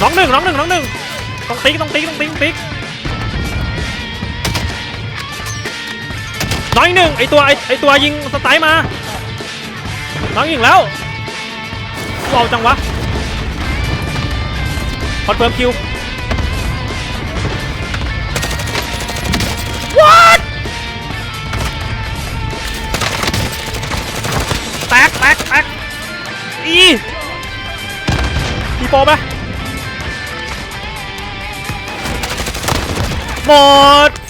น้องหนึ่งน้องหนึ่งน้องหนึ่งต้องติ๊กต้องติ๊กต้องติ๊กติ๊กน้องหนึ่งไอตัวไอไอตัวยิงสไตล์มา น้องยิงแล้วเอาจังวะคอนเฟิร์มคิว What แตกแตกแตกอีมีโปรไหม หมด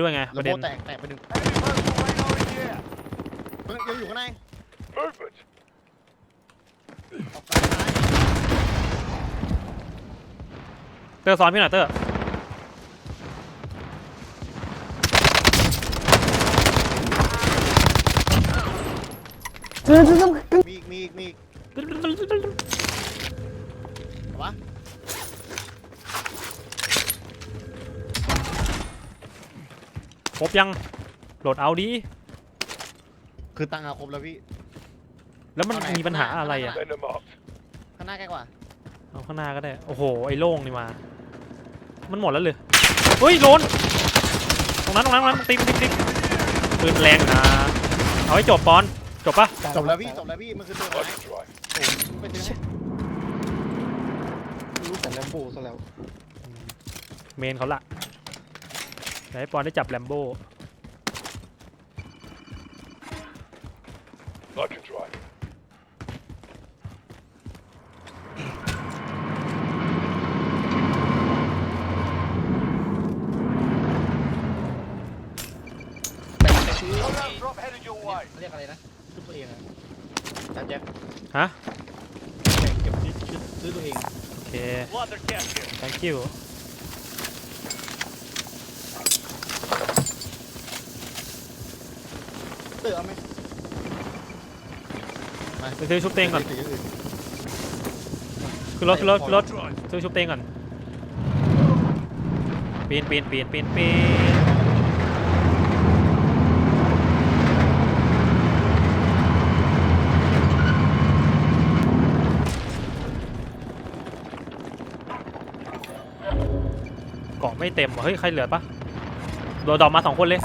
ด้วยไงประระเด็โบนแตกแตกไปหนึ่งเฮ้ยยังอยู่ข้างในออกซ้ายซ้ายเตอร์ซ้อนพี่หน่อยเตอร์มีอีกมี ครบยังโหลดเอาดีคือตังค์เอาครบแล้วพี่ แล้วมันเอาไหน มีปัญหาอะไรอะข้างหน้าใกล้กว่าเอาข้างหน้าก็ได้ โอ้โห ไอ้โล่งนี่มา มันหมดแล้วเลยเฮ้ยโลนตรงนั้นตรงนั้นตรงนั้นติ๊กติ๊กติ๊กปืนแรงอยู่นะ เอาให้จบปอน จบปะจบแล้วพี่จบแล้วพี่มันคือตัวไหนไปซื้อให้รู้แต่แลมโบซะแล้ว เมนเขาละ เดี๋ยวให้ปอนได้จับแลมโบ้ I can drive. แบ่งไปซื้อ Loadout drop headed your way. เขาเรียกอะไรนะชุดตัวเองอะจัดแจ็คฮะ แบ่งเก็บชุดชุดซื้อตัวเองโอเค Blood their cash here. thank you เตื อเอาไหมไปซื้อชุบเตงก่อนซื้อย่างอื่นขึ้นรถขึ้นรถขึ้นรถ Drive. ซื้อชุบเตงก่อนปีนปีนปีนปีนปีนเกาะไม่เต็มว่ะเฮ้ย ใครเหลือปะโดนดอกมาสองคนเลย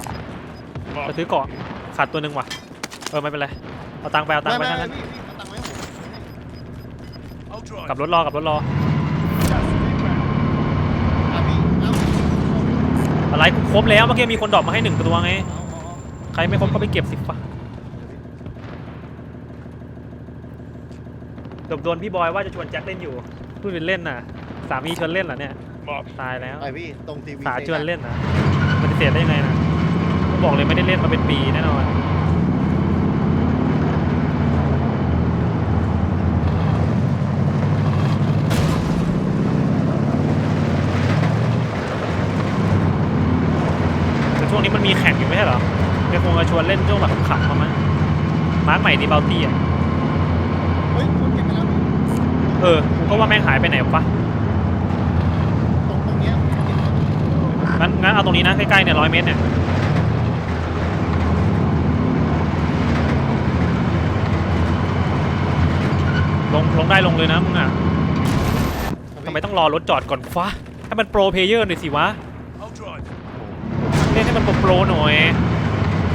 ไปซื้อเกาะ ขาดตัวหนึ่งว่ะ เออไม่เป็นไร เอาตังค์ไปเอาตังค์ไปไม่ทั้งไม่นั้นพี่พี่เอาตังค์ไว้ให้ผม I'll drive. กลับรถรอกลับรถรอ อะพี่เอาอะไรกูครบแล้วเมื่อกี้มีคนดรอปมาให้หนึ่งตัวไง เอาเอาเอาใครไม่ครบก็ไปเก็บสิปะจบโดนพี่บอยว่าจะชวนแจ็คเล่นอยู่พูดเป็นเล่นน่ะ สามีชวนเล่นเหรอเนี่ย Mark. ตายแล้ว ไปพี่ตรงทีวี สาชวนเล่นนะปฏิเสธได้ยังไงนะก็ บอกเลยไม่ได้เล่นมาเป็นปีแน่นอนแต่ช่วงนี้มันมีแข่งอยู่ไม่ใช่เหรอเดี๋ยวคงจะชวนเล่นช่วงแบบขำๆมามั้งมาร์คใหม่ดีเบลตี้อะเฮ้ยคนเก็บไปแล้วพี่เออกูก็ว่าแม่งหายไปไหนวะตรงตรงเนี้ยเก็บไว้งั้นงั้นเอาตรงนี้นะใกล้ๆเนี่ยร้อยเมตรเนี่ย งลงได้ลงเลยนะมึงอะทำไมต้องรอรถจอดก่อนฟ้าให้มันโปรเพลเยอร์หน่อยสิวะ I'll drive. เล่นให้มันโปรโปรหน่อย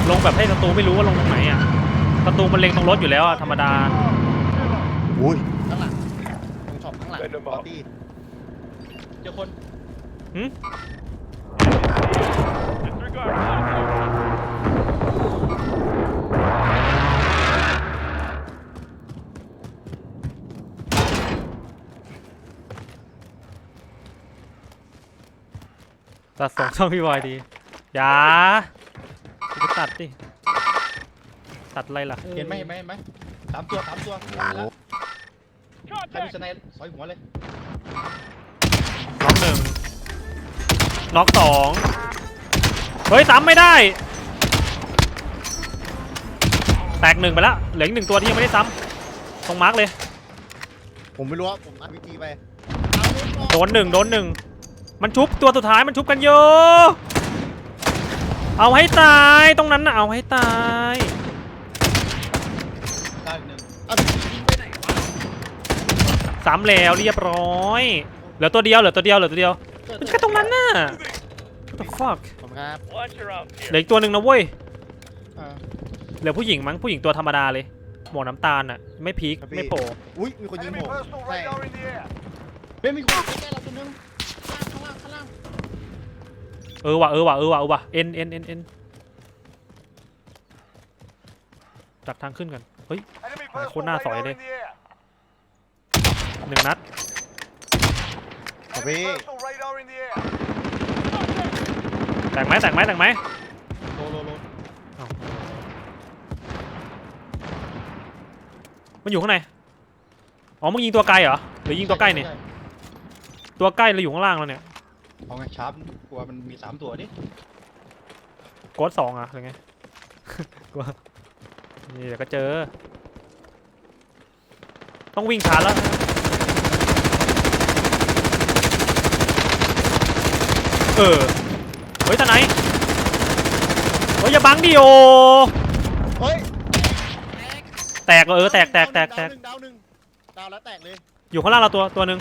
ลงแบบให้ศัตรูไม่รู้ว่าลงตรงไหนอะศัตรูมันเล็งตรงรถอยู่แล้วอะธรรมดาอุ้ยข้างหลังตรงช็อปข้างหลังเป็นระเบิดปาร์ตี้เจอคน Disregard. ตัดสองช่องพี่บอยดี อย่าไปตัดดิ ตัดอะไรล่ะเห็นไหมเห็นไหมเห็นไหมสามตัวสามตัวโอ้ตายโหแล้วใครมีสไนด์สอยหัวเลยน็อกหนึ่งน็อกสองเฮ้ยซ้ำไม่ได้ แตกหนึ่งไปแล้วเหลืออีกหนึ่งตัวที่ยังไม่ได้ซ้ำตรงมาร์กเลย ผมไม่รู้ว่าผมอาร์พีจีไปโดนหนึ่งโดนหนึ่ง มันชุบตัวสุดท้ายมันชุบกันเยอะเอาให้ตายตรงนั้นนะเอาให้ตายตายอีกหนึ่งอาร์พีจีไปไหนวะซ้ำแล้วเรียบร้อยเหลือตัวเดียวเหลือตัวเดียวเหลือตัวเดียวมันแค่ตรงนั้นน่ะ What the fuck ผมครับ Watch your own เหลืออีกตัวหนึ่งนะเว้ยอ่าเหลือผู้หญิงมั้งผู้หญิงตัวธรรมดาเลยหมวกน้ำตาลอะไม่พีคไม่โผล่อุ้ยมีคนยิง Enemy ผม personal ใช่ radar in the air. เฮ้ยมีคนใกล้ๆเราตัวนึงข้างล่างข้างล่างข้างล่าง เออว่ะเออว่ะเออว่ะเออว่ะเอ็นเอ็นเอ็นเอ็นจากทางขึ้นกันเฮ้ย Enemy Ay, personal kona, radar sorry. in the air. หนึ่งนัดโอเค Enemy personal radar in the air. แตกไหมแตกไหมแตกไหมโลโลโลอ้าวมันอยู่ข้างในอ๋อมึงยิงตัวไกลเหรอหรือยิงตัวใกล้เนี่ยช่ตัวใกล้เราอยู่ข้างล่างแล้วเนี่ย เอาไงชาร์ปกลัวมันมีสามตัวดิโกดสองอะหรือไง กลัวนี่เดี๋ยวก็เจอ ต้องวิ่งช้าแล้ว เออ เฮ้ยทนายเฮ้ยอย่าบังดิโอ เฮ้ยแตกเออแตกแตกแตกแตกดาวหนึ่งดาวหนึ่งดาวแล้วแตกเลย อยู่ข้างล่างเราตัวตัวหนึ่ง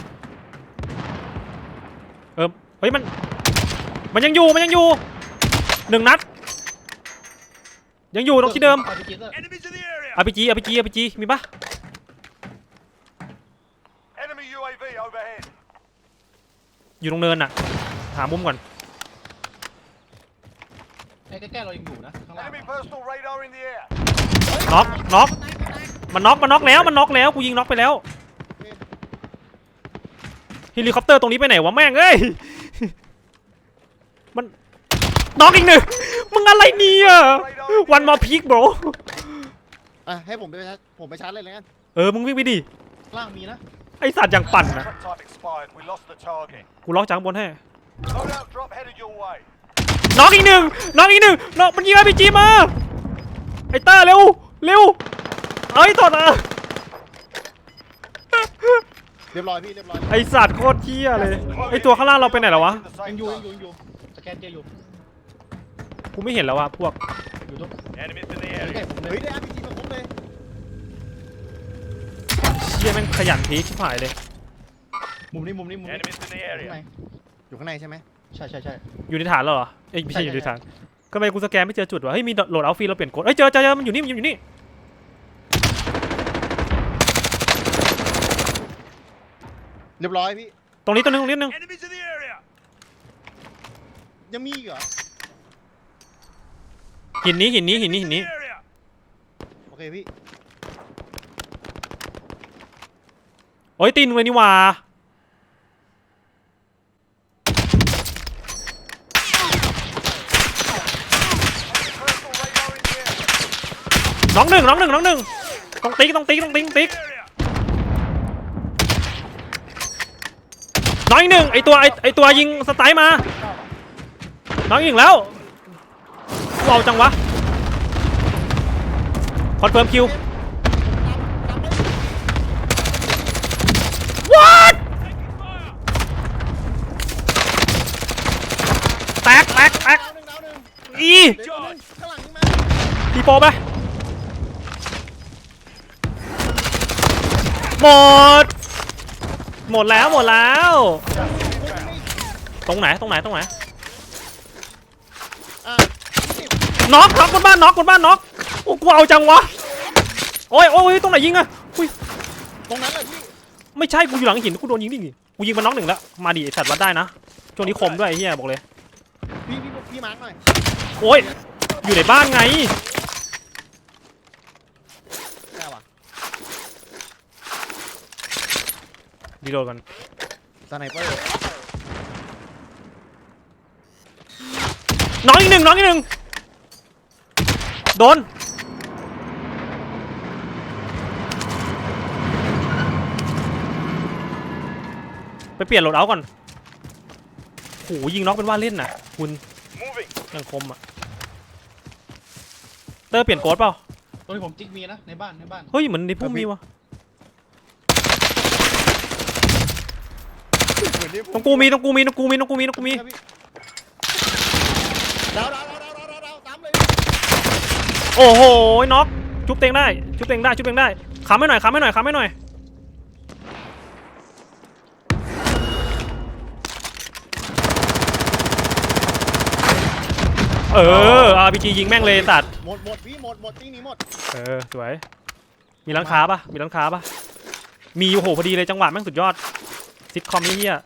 เออ เฮ้ยมัน มันยังอยู่มันยังอยู่หนึ่งนัด ยังอยู่ตรงที่เดิมอาไปกินแล้ว Enemies in the area. อาพีจีอาพีจีอาพีจีมีปะ Enemy UAV overhead. อยู่ตรงเนินอะหามุมก่อน ไอ้ใกล้ๆเรายังอยู่นะข้างล่าง Enemy personal radar in the air. น็อกน็อกมันน็อกมันน็อกแล้วมันน็อกแล้วกูยิงน็อกไปแล้วเฮลิคอปเตอร์ตรงนี้ไปไหนวะแม่งเอ้ย มันน็อกอีกหนึ่งมึงอะไรเนี่ยวันมอพีคบรอะให้ผมไปชาร์จผมไปชาร์จเลยแล้วกันเออมึงวิ่งไปดิข้างล่างมีนะ ไอสัตว์อย่างปั่นนะ Contract type expired. We lost the target. กูล็อกจากข้างบนให้ Loadout drop headed your way. น็อกอีกหนึ่งน็อกอีกหนึ่งน็อกมันยิงอาพีจีมา ไอเตอร์เร็ว เร็ว เอ้ยตอดอะเรียบร้อยพี่เรียบร้อยไอสัตว์โคตรเที่ยเลย ไอตัวข้างล่างเราไปไหนแล้ววะ In the ยัง safe อยู่ยัง zone. อยู่ยังอยู่สแก นเจอยู่กูไม่เห็นแล้วว่ะพวกอยู่ตรง Enemies in the ใกล้ area. ๆผมเลเฮ้ยยได้อาร์พีจีมาครบเลยเชี่ยแม่งขยันพีคชิบหายเลย มุมนี้มุมนี้มุมนี้ Enemies in the ข้างใน area. อยู่ข้างในใช่ไหมใช่ใช่ใช่ อยู่ในฐานแล้วเหรอเอ้ยไม่ใช่ใช่ อยู่ในใช่ฐานก็ทำไมกูสแกนไม่เจอจุดวะเฮ้ยมีโหลดเอาฟรีเราเปลี่ยนกดเอ้ยเจอเจอเจอมันอยู่นี่มันอยู่นี่เรียบร้อยพี่ตรงนี้ตัวหนึงตรงนี้ตัวหนึง Enemies in the area. ยังมีอีกเหรอ หินนี้หินนี้หินนี้ Enemies หิ in นนี้ the area. โอเคพี่ โอ้ยตีนเลยนี่หว่า Personal radar in the area. น้องหนึ่งน้องหนึ่งน้องหนึ่งต้องติ๊กต้องติ๊กต้องติ๊กติ๊ก Area. น้องอีกหนึ่งไอตัวไอไอตัวยิงสไตล์มา น้องอีกหนึ่งแล้วว้าวจังวะ คอนเฟิร์มคิว what แตกแตกแตกอีเดี๋ยวตัวหนึ่งข้างหลังนี่มาทีโปไปหมด หมดแล้วหมดแล้ว ตรงไหนตรงไหนตรงไหน อะสิบ น็อกน็อกบนบ้านน็อกบนบ้านน็อกโอ้กูเอาจังวะโอ้ยโอ้ยตรงไหนยิงอะอุ้ยตรงนั้นเลยพี่ไม่ใช่กูอยู่หลังหินกูโดนยิงดิกูยิงมันน็อกหนึ่งแล้วมาดิไอสัตว์วัดได้นะช่วงนี้คมด้วยไอ้เฮียบอกเลยพี่พี่พี่มาร์คหน่อยโอ้ยอยู่ในบ้านไงได้ว่ะดีโดนกันสไนเปอร์น็อกอีกหนึ่งน็อกอีกหนึ่ง โดน ไปเปลี่ยนโหลดเอาก่อนโหยิงน็อกเป็นว่าเล่นนะคุณยังคมอะ เตอร์เปลี่ยนโค้ดเปล่า ตรงนี้ผมจิ๊กมีนะ ในบ้านในบ้าน เฮ้ยเหมือนในพุ่มมีวะเหอตรงกูมีตรงกูมีตรงกูมีตรงกูมีตรงกูมี ดาวดาว โอ้โหน็อกจุ๊บเต็งได้จุ๊บเต็งได้จุ๊บเต็งได้ค้ำให้หน่อยค้ำให้หน่อยค้ำให้หน่อย เออ RPG ยิงแม่งเลยตัดหมดหมดพี่หมดหมดที่นี้หมดเออ สวย มีร้านค้าปะมีร้านค้าปะมีโอ้โหพอดีเลยจังหวะแม่งสุดยอดซิทคอมนี่เฮีย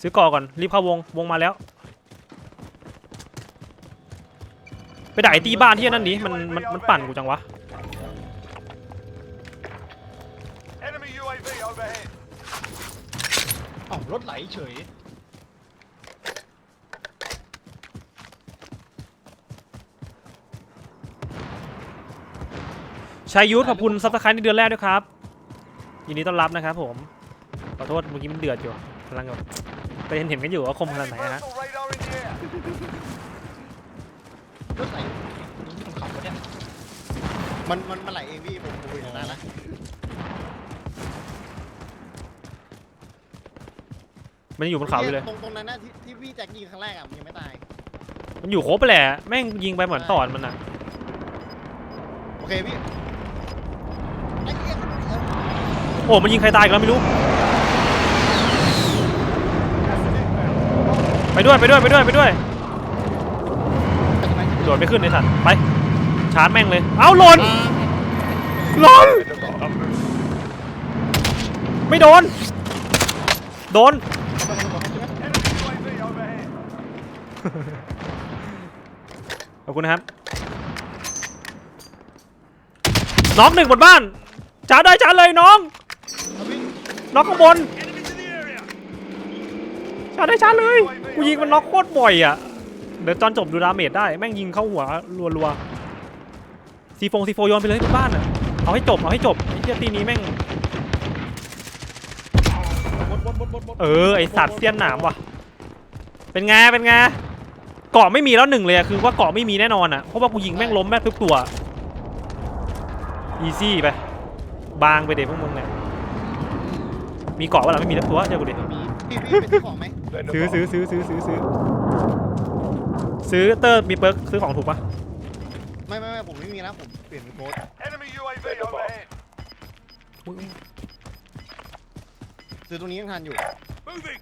ซื้อก่อก่อน รีบเข้าวง วงมาแล้ว ไป ด่าไอ้ตีบ้านที่นั่นดิมันมันมันปั่นกูจังวะ Enemy UAV overhead. อ้าวรถไหลเฉย ชายยุทธขอบคุณซับสไครต์ในเดือนแรกด้วยครับยินดีต้อนรับนะครับผม ขอโทษเมื่อกี้มันเดือดอยู่กำลังแบบไปเห็นเห็นกันอยู่ว่าคมขนาด Enemy ไหนนะฮะ personal radar in the air. รถไหลตรงที่ผมขับรถเนี่ย มันมันมันไหลเองพี่ผมผมเห็นได้ละมันยังอยู่บนเขาอยู่เลย ตรงตรงนั้นนะที่ที่พี่แจ็คยิงครั้งแรกอะมันยังไม่ตายมันอยู่ครบไปแหละแม่งยิงไปเหมือนตอนมันอะโอเคพี่ไอ้เหี้ยเออโอ้มันยิงใครตายอีกันแล้วไม่รู้ ไปด้วยไปด้วยไปด้วยไปด้วยไปทำไมโดดไม่ขึ้นในสัตว์ไป ชาร์จแม่งเลย เอ้าหล่นหล่นไม่โดน โดน ขอบคุณนะครับ น้องหนึ่งบนบ้านจ้าได้จ้าเลยน้องน็อกข้างบนจ้าได้จ้าเลย กูยิงมันน็อกโคตรบ่อยอะ เดี๋ยวตอนจบดูดาเมจได้ แม่งยิงเข้าหัวรัวๆ ซีโฟงซีโฟโยนไปเลยบนบ้านอะเอาให้จบเอาให้จบไอ้เหี้ยตีนี้แม่งบดบดบดบดบดเออไอสัตว์เสี้ยนหนามว่ะ เป็นไงเป็นไงเกาะไม่มีแล้วหนึ่งเลยอะคือว่าเกาะไม่มีแน่นอนอะเพราะว่ากูยิงแม่งล้มแม่งทุกตัวอีซี่ไปบางไปเด็พวกมึงเนี่ยมีเกาะว่าเราไม่มีทุกตัวเจ้ากูดิมีพี่พี่ไปซื้อของไหมซื้อซื้อซื้อซื้อซื้อซื้อซื้อเตอร์มีเปิร์กซื้อของถูกปะไม่ไม่ ไม่ผมไม่มีแล้วผมเปลี่ยนเป็นโค้ด Enemy UAV overhead. ซื้อตรงนี้ยังทันอยู่ Moving.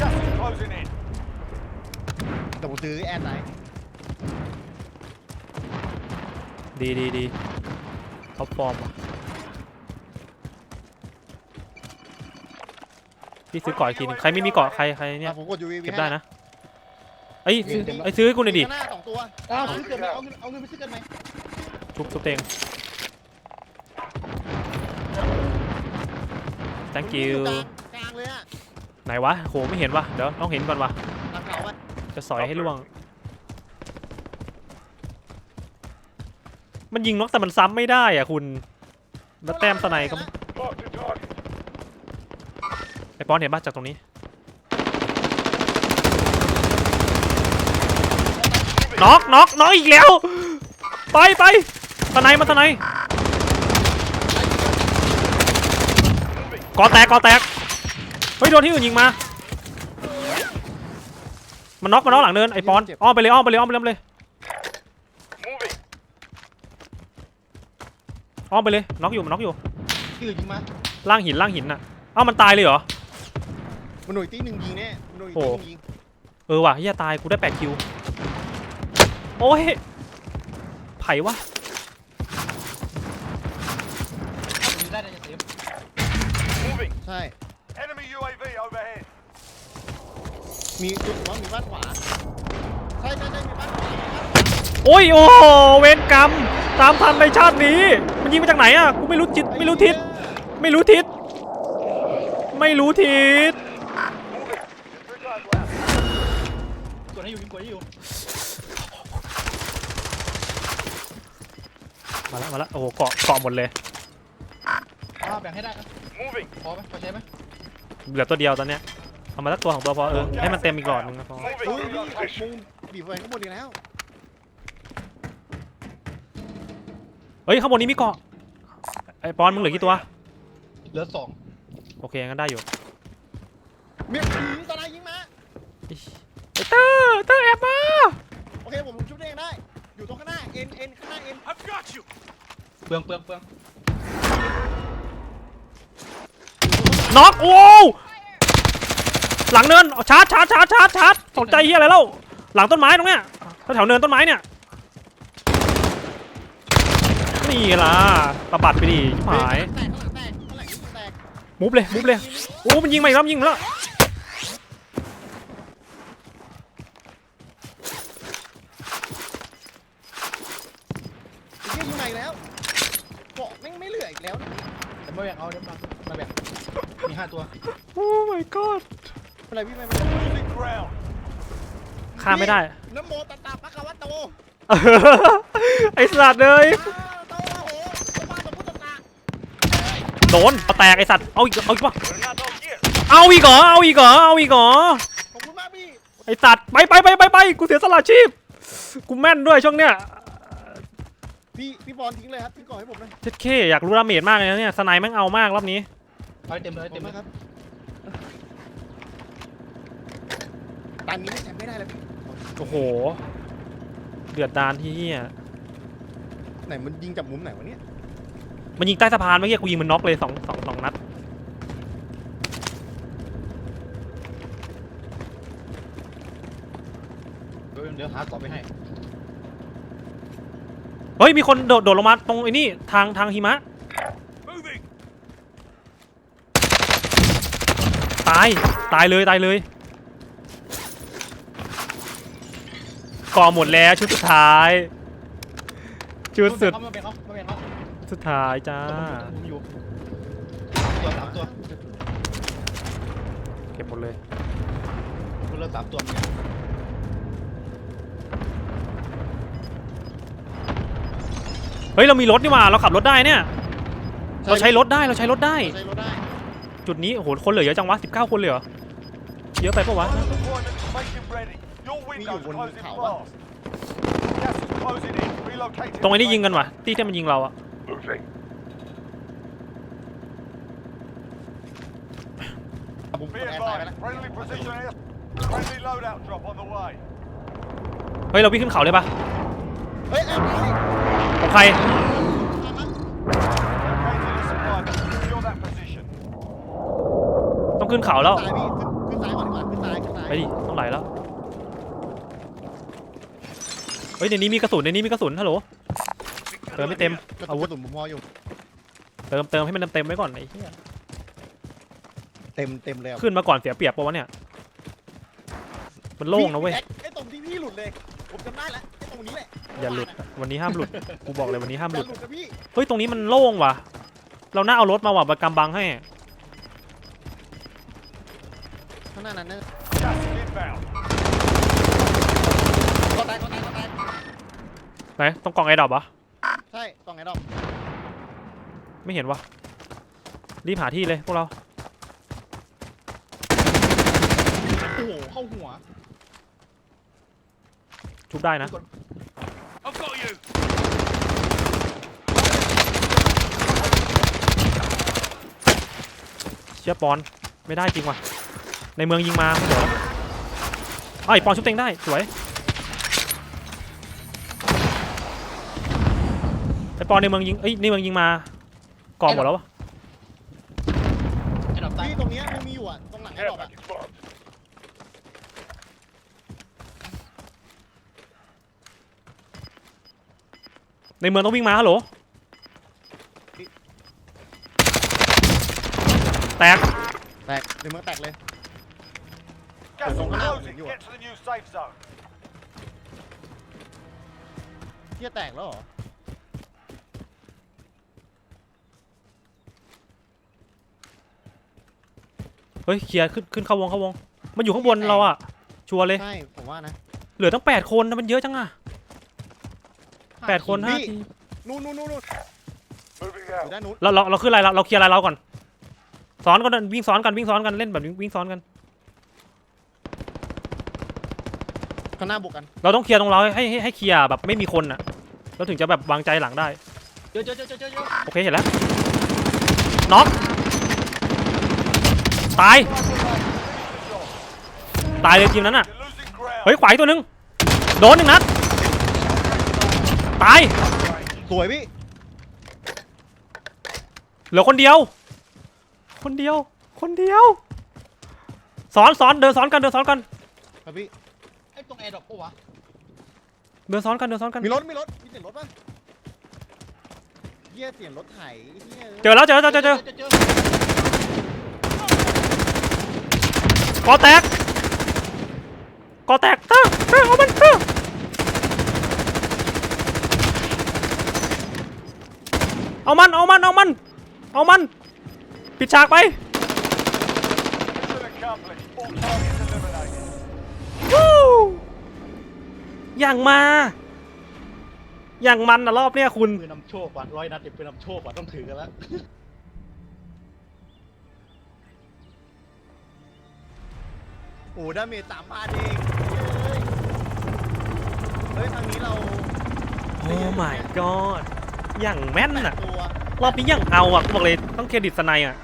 Gas is closing in. แต่ผมซื้อแอดไลน์ดีดีดีท็อปฟอร์มว่ะพี่ซื้อเกาะอีกทีหนึงใครไม่มีเกาะใครใครเนี่ยอะผมกด UAV เก็บได้นะไอ้ยซื้อไอ้ยซื้อให้กูหน่อยดิ ข้างหน้าสองตัวอ้าวซื้อเกินไหมเอาเงินเอาเงินไปซื้อกันไหม ชุบชุบเตง thank อ you กลางกลางเลยอะไหนวะโหไม่เห็นวะเดี๋ยวต้องเห็นก่อนวะหลังเขาอะจะสอยให้ล่วง มันยิงนกแต่มันซ้ำไม่ได้อะคุณแล้วแต้มสไนก็ Mark the target. ไอปอนเห็นป่ะจากตรงนี้ น็อกน็อกน็อกอีกแล้ว ไปไป สไนมันสไนกอแตกกอแตก เฮ้ยโดนที่อื่นยิงมา มันน็อกมันน็อกหลังเนินไอปอน อ้อมไปเลยอ้อมไปเลยอ้อมไปเลยอ้อมไปเลย Moving. อ้อมไปเลยน็อกอยู่มันน็อกอยู่ที่อื่นยิงมาล่างหินล่างหินน่ะเอ้ามันตายเลยเหรอ มันหน่วยตีหนึ่งยิงแน่มันหน่วยโอ้ตีหนึ่งยิงเออว่ะเฮียตายกูได้8คิว โอ้ยไผ่วะ ใช่ Enemy UAV overhead. มีจุดว่ามีบ้านขวา ใช่ใช่ใช่มีบ้านขวามีบ้านขวาโอ้ยโอ้โหเวรกรรม ตามทันในชาตินี้ มันยิงมาจากไหนอะกูไม่รู้จิตไม่รู้ทิศไม่รู้ทิศไม่รู้ทิศกดให้อยู่ยิงกดให้อยู่มาแล้วมาแล้วโอ้โหเกาะเกาะหมดเลย อ่าแบ่งให้ได้นะ Moving. พอไหมพอใช้ไหมเหลือตัวเดียวตอนเนี้ยเอามาสักตัวของตัวพอเออให้มันเต็มอีกหลอดนึงนะพอ Moving เฮ้ย to พี่ location. มุงบีบไฟข้างบนอีกแล้วเฮ้ยข้างบนนี้มีเกาะไอ้ปอนมึงเหลือกี่ตัว เหลือสองโอเคงั้นได้อยู่มีผีตอนไหนยิงมา อิ๊ยไอ้เตอร์เตอร์แอบมาโอเคผมชุบเองได้ อยู่ตรงข้างหน้า เอ็นเอ็นข้างหน้าเอ็น I've got you. เปลืองเปลืองเปลือง น็อกโอ้หลังเนินชาร์จชาร์จชาร์จชาร์จชาร์จตกใจเฮียอะไรเล่าหลังต้นไม้ตรงเนี้ยแถวเนินต้นไม้เนี่ยนี่ล่ะตะบัดไปดิชิบหายแตกข้างหลังแตกข้างหลังยิงแตกมุบเลยมุบเลยโอ้มันยิงมาอีกแล้วมันยิงมาแล้วยิงยิงใหม่แล้วเกาะแม่งไม่เหลืออีกแล้ว แต่ไม่แบ่งเอาเดี๋ยวมามาแบ่งมีห้าตัว โอ้ my god เป็นไรพี่ไม่เป็นไร Losing ground. ข้ามไม่ได้ น้ำโมตัตตาปะคาวัตโตไอ้สัตว์เลยอ้าวโตโหพระบาทสมพุทธตาโดนเอาแตกไอ้สัตว์ เอาอีกเอาอีกปะ We're not done yet. เอาอีกเหรอ เอาอีกเหรอ เอาอีกเหรอ ขอบคุณมากพี่ไอ้สัตว์ ไปไปไปไปไปกูเสียสละชีพ กูแม่นด้วยช่วงเนี้ย พี่พี่บอลทิ้งเลยครับทิ้งก่อนให้ผมเลยเจ็ดเคอยากรู้ดาเมจมากเลยนะเนี่ยสไนแม่งเอามากรอบนี้เอาให้เต็มเลยขอบเต็มคุเลณยครับตอนนี้ใช้ไม่ได้แล้วพี่โอ้โห เดือดดานที่เฮียไหนมันยิงจากมุมไหนวะเนี่ยมันยิงใต้สะพานเมื่อกี้กูยิงมันน็อกเลยสองสองสองนัด เดี๋ยวเดี๋ยวหากรอบไปให้เฮ้ย มีคนโดดโดดลงมาตรงไอ้นี่ทางทางหิมะ Moving. ตาย ตายเลยตายเลยก่อหมดแล้วชุดสุดท้าย ชุดสุดมาแบ่งเขามาแบ่งเขาสุดท้ายจ้าผมอยู่ตัวสามตัวเก็บหมดเลยคนละสามตัวเฮ้ยเรามีรถนี่หว่าเราขับรถได้เนี่ย เราใช้รถได้เราใช้รถได้ ใช้รถได้จุดนี้โอ้โหคนเหลือเยอะจังวะ19 คนเลยเหรอเยอะไปปะวะ Final deployment is making ready. Your window's one closing tower. fast. Gas is closing in. Relocating. ตรงไอ้นี่ยิงกันวะที่ที่มันยิงเราอะ Moving. ผมก Be ดแอร์ตายไป advised. แล้ว Friendly precision air. Friendly loadout drop on the way. เฮ้ยเราวิ่งขึ้นเขาเลยปะ เฮ้ยแอร์ตายของใครตามมา Locating the supply box. Secure that position. ต้องขึ้นเขาแล้ว ตายพี่ขึ้นขึ้นซ้ายก่อนดีกว่าขึ้นซ้ายขึ้นซ้ายไปดิ ต้องไหลแล้ว เฮ้ยในนี้มีกระสุนในนี้มีกระสุนฮัลโหล เติมไม่เต็ม กระอาวุสุธนกระสุนผมพออยู่ เติมเติมให้มันเต็มๆไว้ก่อนไอ้เหี้ยเต็มเต็มแล้วขึ้นมาก่อนเสียเปรียบปะวะเนี่ย มันโล่งนะเว้ยพี่แอ๊กไอ้ตรงที่พี่หลุดเลย ผมจำได้แล้วไอ้ตรงนี้แหละอย่าหลุด วันนี้ห้ามหลุด กูบอกเลยวันนี้ห้ามอหลุย่าดหลุด นะพี่เฮ้ย ตรงนี้มันโล่งว่ะ เราน่าเอารถมาว่ะมากำบังให้ ข้างหน้านั้นนะ Gas is inbound. ก็ตายก็ตายก็ตายไหน ตรงกล่องไอ้ดอกปะใช่กล่องไอ้ดอกไม่เห็นวะรีบหาที่เลยพวกเรา โอ้โหเข้าหัวชุบได้นะ I've got you. เชื่อปอนไม่ได้จริงว่ะ ในเมืองยิงมาเดี๋ยวไอ้ปอนชุบเต็งได้ สวยไอ้ปอนในเมืองยิงเอ้ยในเมืองยิงมาก่อหมดแล้ววะ ไอ้ดอกใต้ พี่ตรงเนี้ยมันมีอยู่อะตรงหลังไอ้ Care ดอกอะ package marked. ในเมืองต้องวิ่งมาฮัลโหลแตกแตกในเมืองแตกเลย Gas is Don't allow closing. it. Get to the new safe zone. เที่ยแตกแล้วเหรอเฮ้ยเคลียร์ขึ้นขึ้นเข้าวงเข้าวง มันอยู่ข้างบนเราอะชัวร์เลย ใช่ผมว่านะ เหลือตั้งแปดคนนะมันเยอะจังอะ แปดคนห้าทีนู่นนู่นนู่นเราเราเราคืออะไรเราเราเคลียร์อะไรเราก่อนสอนกันวิ่งสอนกันวิ่งสอนกันเล่นแบบวิ่งวิ่งซ้อนกัน ข้างหน้าบุกกันเราต้องเคลียร์ตรงเราให้ให้ให้เคลียร์แบบไม่มีคนอะเราถึงจะแบบวางใจหลังได้ เจอเจอเจอเจอเจอโอเคเห็นแล้วน็อกตายตายเลยทีมนั้นอะเฮ้ยขวายตัวหนึงโดนหนึ่งนัด ตาย สวยพี่เหลือคนเดียว คนเดียว คนเดียว สอนสอนเดินสอนกันเดินสอนกัน ครับพี่ไอ้ตรงแอร์ดรอปปะวะเดินสอนกันเดินสอนกัน มีรถมีรถมีเสียงรถป่ะเหี้ยเสียงรถไถเหี้ยเจอแล้วเจอแล้วเจอเจอเจอเจอเจอกอแตกกอแตกเตอร์เตอร์เอามัน เตอร์เอามัน เอามัน เอามัน เอามัน ปิดฉากไป Mission accomplished. All targets eliminated. วู้อย่างมา อย่างมันนะรอบเนี้ยคุณ ปืนนำโชคว่ะร้อยนัดเดี๋ยวปืนนำโชคว่ะต้องถือกันแล้ว โอ้ดาเมจสามพันเองเฮ้ยเฮ้ยทางนี้เรา โอ้ my god อย่างแม่นแปอะดตัวรอบนี้อย่างเอาอะกูบอกเลยต้องเครดิตสไนยอะ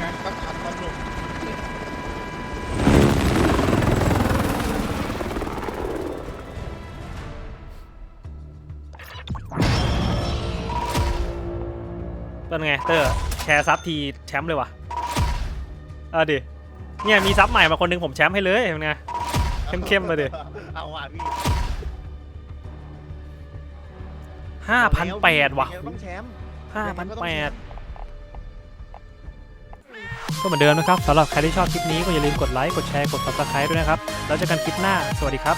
งานตั้งขันมันหนุ่มเป็นไงเตอร์แชร์ซับทีแชมป์เลยว่ะเออดิ เนี่ยมีซับใหม่มาคนหนึงผมแชมป์ให้เลยเป็นไงเข้มๆเลยดิเอาว่ะพี่ห้าพันแปดว่ะยังไงก็ต้องแชมป์ห้าพันแปดก็เหมือนเดิมนะครับสำหรับใครที่ชอบคลิปนี้ก็อย่าลืมกดไลค์ กดแชร์ กด subscribe ด้วยนะครับ แล้วเจอกันคลิปหน้า สวัสดีครับ